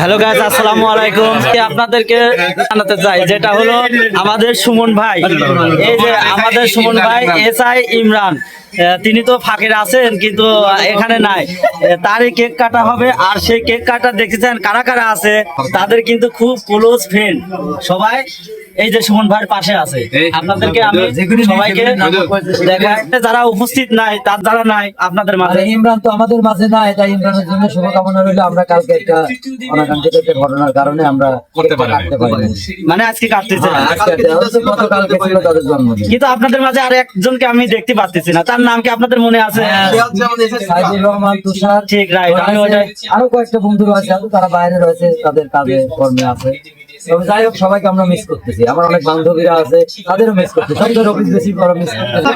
Hello guys আসসালামু আলাইকুম। আপনাদেরকে জানাতে চাই যেটা হলো আমাদের সুমন ভাই। এই যে আমাদের সুমন ভাই এস আই ইমরান তিনি তো ফাঁকের আছেন কিন্তু এখানে নাই। তারই কেক কাটা হবে আর সেই কেক কাটা দেখেছেন কারা কারা আছে? তাদের কিন্তু খুব ক্লোজ ফ্রেন্ড সবাই এই যে সুমন ভাইয়ের পাশে আছে। আপনাদেরকে আমি সবাইকে দেখা যারা উপস্থিত নাই তার যারা নাই আপনাদের মাঝে। ইমরান তো আমাদের মাঝে নাই তাই ইমরানের জন্য শুভকামনা রইল। আমরা কালকে একটা অনাকাঙ্ক্ষিত একটা ঘটনার কারণে আমরা করতে পারি মানে আজকে কাটতেছে না। গতকালকে ছিল তাদের জন্মদিন। কিন্তু আপনাদের মাঝে আর একজনকে আমি দেখতে পাচ্ছি না। তার নাম কি আপনাদের মনে আছে? সাইদুর রহমান তুষার। ঠিক রাইট আমি ওটাই আরও কয়েকটা বন্ধু রয়েছে তারা বাইরে রয়েছে তাদের কাজে কর্মে আছে। তবে যাই হোক সবাইকে আমরা মিস করতেছি। আমার অনেক বান্ধবীরা আছে তাদেরও মিস করতেছি। সবচেয়ে রফিক বেশি করা মিস করতেছি।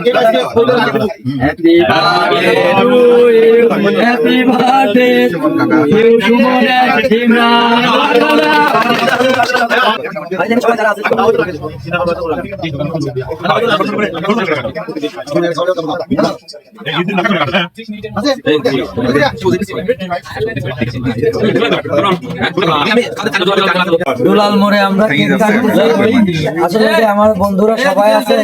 দুলাল মোড়ে আমরা আসলে আমার বন্ধুরা সবাই আছে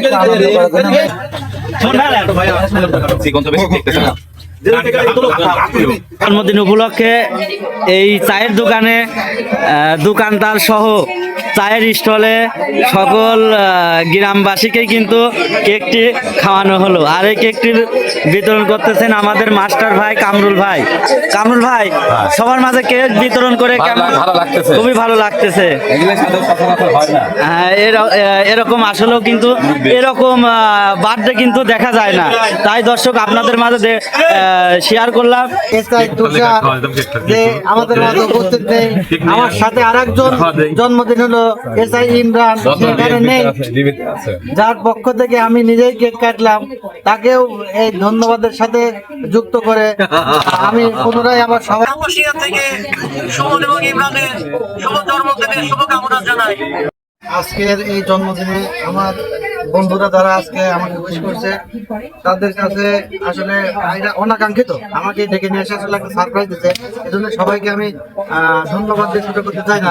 জন্মদিন উপলক্ষে এই চায়ের দোকানে দোকানদার সহ চায়ের স্টলে সকল গ্রামবাসীকেই কিন্তু কেকটি খাওয়ানো হলো। আর এই কেকটির বিতরণ করতেছেন আমাদের মাস্টার ভাই কামরুল ভাই। কামরুল ভাই সবার মাঝে কেক বিতরণ করে কেমন খুবই ভালো লাগতেছে। হয় হ্যাঁ, এরকম আসলেও কিন্তু এরকম বার্থডে কিন্তু দেখা যায় না। তাই দর্শক আপনাদের মাঝে শেয়ার করলাম। যে আমাদের মাঝে উপস্থিত নেই। আমার সাথে আর একজন জন্মদিন হলো এসআই ইমরান সেখানে নেই যার পক্ষ থেকে আমি নিজেই কেক কাটলাম। তাকেও এই ধন্যবাদের সাথে যুক্ত করে আমি পুনরায় আমার সবাই থেকে সুমন এবং ইমরানের শুভ জন্মদিনের শুভকামনা জানাই। আজকের এই জন্মদিনে আমার বন্ধুরা যারা আজকে আমাকে উইশ করছে তাদের কাছে আসলে এটা অনাকাঙ্ক্ষিত। আমাকে ডেকে নিয়ে এসে আসলে একটা সারপ্রাইজ দিতে এজন্য সবাইকে আমি আহ, ধন্যবাদ দিয়ে ছোট করতে চাই না।